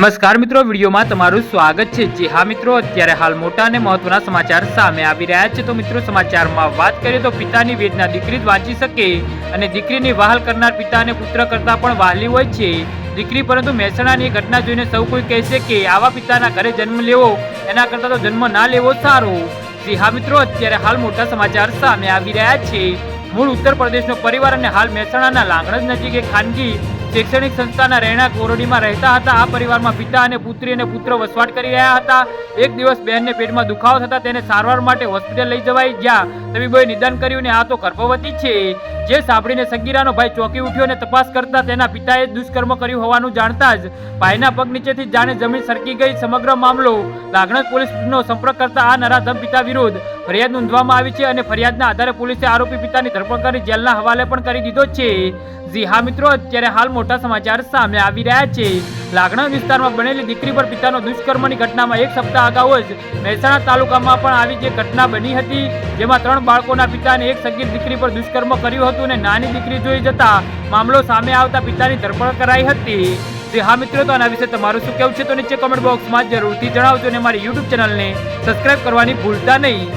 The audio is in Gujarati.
નમસ્કાર મિત્રો, વિડીયોમાં તમારું સ્વાગત છે. જે હા મિત્રો, અત્યારે હાલ મોટા અને મહત્વના સમાચાર સામે આવી રહ્યા છે. તો મિત્રો, સમાચારમાં વાત કરીએ તો પિતાની વેદના દીકરી જ વાંચી શકે અને દીકરીની વહાલ કરનાર પિતા અને પુત્ર કરતા પણ વહાલી હોય છે. દીકરી પરંતુ મહેસાણાની ઘટના જોઈને સૌ કોઈ કહેશે કે આવા પિતાના ઘરે જન્મ લેવો, એના કરતાં તો જન્મ ના લેવો સારો. જી હા મિત્રો, અત્યારે હાલ મોટા સમાચાર સામે આવી રહ્યા છે. મૂળ ઉત્તર પ્રદેશનો પરિવાર અને હાલ મહેસાણાના લાંગણજ નજીક એક ખાનગી શૈક્ષણિક સંસ્થાના રહેણાંક ઓરડીમાં રહેતા હતા. આ પરિવારમાં પિતા અને પુત્રી અને પુત્ર વસવાટ કરી રહ્યા હતા. એક દિવસ બહેનને પેટમાં દુખાવો થતા તેને સારવાર માટે હોસ્પિટલ લઈ જવાઈ જ્યાં તબીબોએ નિદાન કર્યું ને આ તો ગર્ભવતી છે. જે સાંભળીને સગીરાનો ભાઈ ચોકી ઉઠ્યો અને તપાસ કરતા તેના પિતાએ દુષ્કર્મ કર્યું હોવાનું જાણતા જ ભાઈના પગ નીચેથી જાણે જમીન સરકી ગઈ સમગ્ર મામલો. લાગણજ પોલીસનો સંપર્ક કરતા આ નરાધમ પિતા વિરુદ્ધ ફરિયાદ નોંધવામાં આવી છે અને ફરિયાદના આધારે પોલીસે આરોપી પિતાની ધરપકડ કરી જેલના હવાલે પણ કરી દીધો છે. જી હા મિત્રો, અત્યારે હાલ મોટા સમાચાર સામે આવી રહ્યા છે. લાગણા વિસ્તારમાં બનેલી દીકરી પર પિતાનો દુષ્કર્મની ઘટનામાં એક સપ્તાહ અગાઉ જ મહેસાણા તાલુકામાં પણ આવી જે ઘટના બની હતી, જેમાં ત્રણ બાળકોના પિતાને એક સગીર દીકરી પર દુષ્કર્મ કર્યું હતું અને નાની દીકરી જોઈ જતા મામલો સામે આવતા પિતાની ધરપકડ કરાઈ હતી. તે હા મિત્રો, તો આના વિશે તમારું શું કહેવું છે તો નીચે કોમેન્ટ બોક્સમાં જરૂરથી જણાવજો અને મારી યુટ્યુબ ચેનલને સબસ્ક્રાઇબ કરવાની ભૂલતા નહીં.